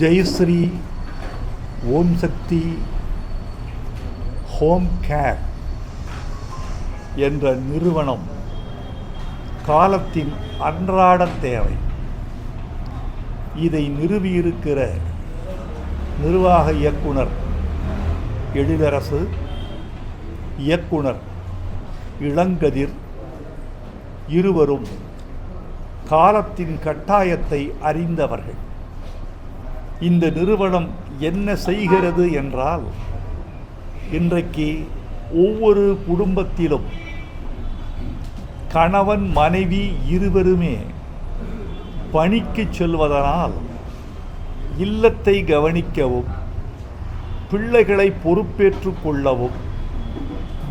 Jayashree Om Sakthi home care என்ற நிறுவனம் காலத்தின் அன்றாட தேவை. இதை நிறுவியிருக்கிற நிர்வாக இயக்குனர் எழிலரசு இயக்குனர் இளங்கதிர் இருவரும் காலத்தின் கட்டாயத்தை அறிந்தவர்கள். இந்த நிறுவனம் என்ன செய்கிறது என்றால் இன்றைக்கு ஒவ்வொரு குடும்பத்திலும் கணவன் மனைவி இருவருமே பணிக்கு செல்வதனால் இல்லத்தை கவனிக்கவும் பிள்ளைகளை பொறுப்பேற்று கொள்ளவும்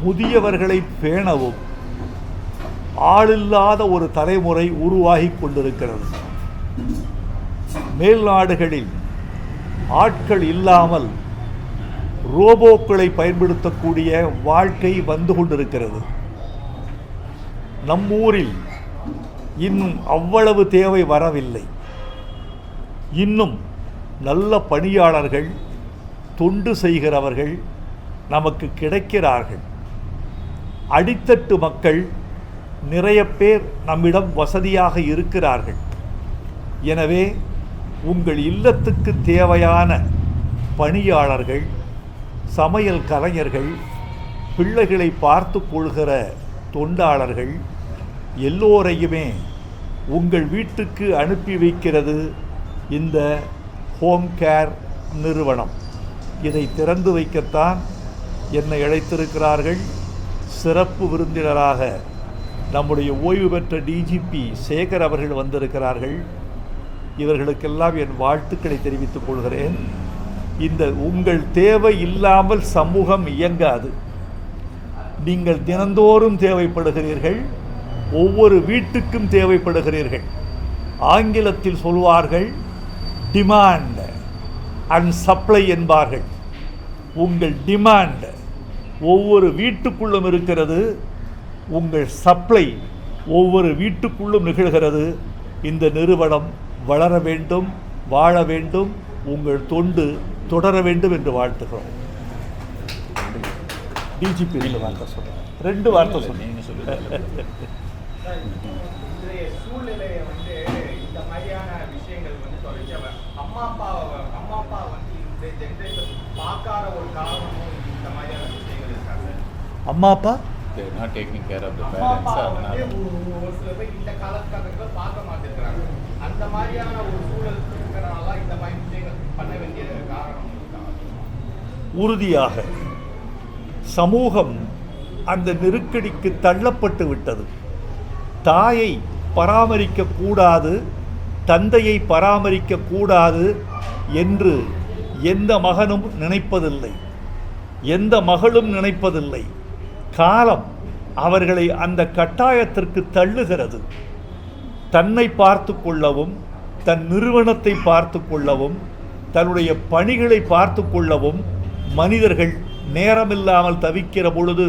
முதியவர்களை பேணவும் ஆளில்லாத ஒரு தலைமுறை உருவாகி கொண்டிருக்கிறது. மேல் நாடுகளில் ஆட்கள் இல்லாமல் ரோபோக்களை பயன்படுத்தக்கூடிய வாழ்க்கை வந்து கொண்டிருக்கிறது. நம்மூரில் இன்னும் அவ்வளவு தேவை வரவில்லை. இன்னும் நல்ல பணியாளர்கள் தொண்டு செய்கிறவர்கள் நமக்கு கிடைக்கிறார்கள். அடித்தட்டு மக்கள் நிறைய பேர் நம்மிடம் வசதியாக இருக்கிறார்கள். எனவே உங்கள் இல்லத்துக்கு தேவையான பணியாளர்கள் சமையல் கலைஞர்கள் பிள்ளைகளை பார்த்து கொள்கிற தொண்டாளர்கள் எல்லோரையுமே உங்கள் வீட்டுக்கு அனுப்பி வைக்கிறது இந்த ஹோம் கேர் நிறுவனம். இதை திறந்து வைக்கத்தான் என்னை அழைத்திருக்கிறார்கள். சிறப்பு விருந்தினராக நம்முடைய ஓய்வு பெற்ற டிஜிபி சேகர் அவர்கள் வந்திருக்கிறார்கள். இவர்களுக்கெல்லாம் என் வாழ்த்துக்களை தெரிவித்துக் கொள்கிறேன். இந்த உங்கள் தேவை இல்லாமல் சமூகம் இயங்காது. நீங்கள் தினந்தோறும் தேவைப்படுகிறீர்கள். ஒவ்வொரு வீட்டுக்கும் தேவைப்படுகிறீர்கள். ஆங்கிலத்தில் சொல்வார்கள் டிமாண்ட் அண்ட் சப்ளை என்பார்கள். உங்கள் டிமாண்ட் ஒவ்வொரு வீட்டுக்குள்ளும் இருக்கிறது. உங்கள் சப்ளை ஒவ்வொரு வீட்டுக்குள்ளும் நிகழ்கிறது. இந்த நிறுவனம் வளர வேண்டும் வாழ வேண்டும் உங்கள் தொண்டு தொடர வேண்டும் என்று வாழ்த்துகிறோம். டிஜிபி ரெண்டு வார்த்தை சொல்லுங்க. ரெண்டு வார்த்தை தொடர்ச்சியாக அம்மா அப்பா அம்மா parents அப்பா வந்து அதனால ஒரு- ஒரு சில பேர் இந்த காலகட்டத்தில் பார்க்க மாட்டேங்கிறாங்க மாதிரியான ஒரு சூழல் இருக்கிறனால இந்த மாதிரி விஷயங்கள் பண்ண வேண்டிய காரணம் உறுதியாக சமூகம் அந்த நெருக்கடிக்கு தள்ளப்பட்டு விட்டது. தாயை பராமரிக்க கூடாது தந்தையை பராமரிக்க கூடாது என்று எந்த மகனும் நினைப்பதில்லை. எந்த மகளும் நினைப்பதில்லை. காலம் அவர்களை அந்த கட்டாயத்திற்கு தள்ளுகிறது. தன்னை பார்த்து கொள்ளவும் தன் நிறுவனத்தை பார்த்து கொள்ளவும் தன்னுடைய பணிகளை பார்த்து கொள்ளவும் மனிதர்கள் நேரமில்லாமல் தவிக்கிற பொழுது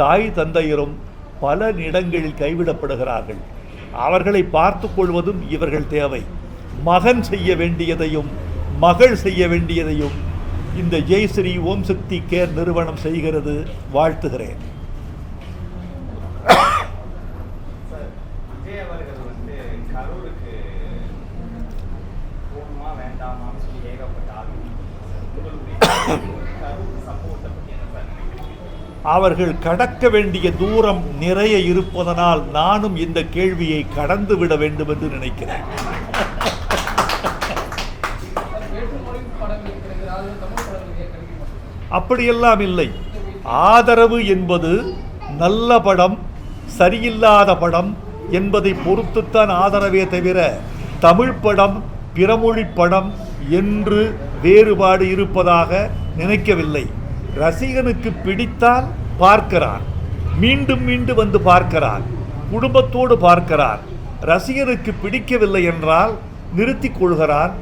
தாய் தந்தையரும் பல இடங்களில் கைவிடப்படுகிறார்கள். அவர்களை பார்த்து கொள்வதும் இவர்கள் தேவை. மகன் செய்ய வேண்டியதையும் மகள் செய்ய வேண்டியதையும் இந்த ஜெய்ஸ்ரீ ஓம் சக்தி கேர் நிறுவனம் செய்கிறது வாழ்த்துகிறேன். அவர்கள் கடக்க வேண்டிய தூரம் நிறைய இருப்பதனால் நானும் இந்த கேள்வியை கடந்து விட வேண்டும் என்று நினைக்கிறேன். அப்படியெல்லாம் இல்லை. ஆதரவு என்பது நல்ல படம் சரியில்லாத படம் என்பதை பொறுத்துத்தான் ஆதரவே தவிர தமிழ் படம் பிறமொழி படம் என்று வேறுபாடு இருப்பதாக நினைக்கவில்லை. ரசிகனுக்கு பிடித்தால் பார்க்கிறான் மீண்டும் மீண்டும் வந்து பார்க்கிறான் குடும்பத்தோடு பார்க்கிறான் ரசிகனுக்கு பிடிக்கவில்லை என்றால் நிறுத்தி கொள்கிறான்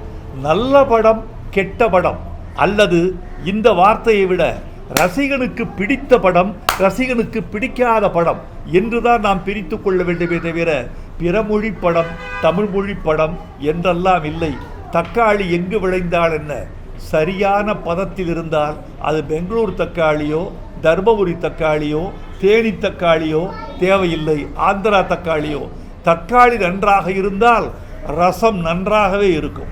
நல்ல படம் கெட்ட படம் அல்லது இந்த வார்த்தையை விட ரசிகனுக்கு பிடித்த படம் ரசிகனுக்கு பிடிக்காத படம் என்றுதான் நாம் பிரித்து கொள்ள வேண்டுமே தவிர பிறமொழி படம் தமிழ் மொழி படம் என்றெல்லாம் இல்லை. தக்காளி எங்கு விளைந்தால் என்ன? சரியான பதத்தில் இருந்தால் அது பெங்களூர் தக்காளியோ தர்மபுரி தக்காளியோ தேனி தக்காளியோ தேவையில்லை ஆந்திரா தக்காளியோ. தக்காளி நன்றாக இருந்தால் ரசம் நன்றாகவே இருக்கும்.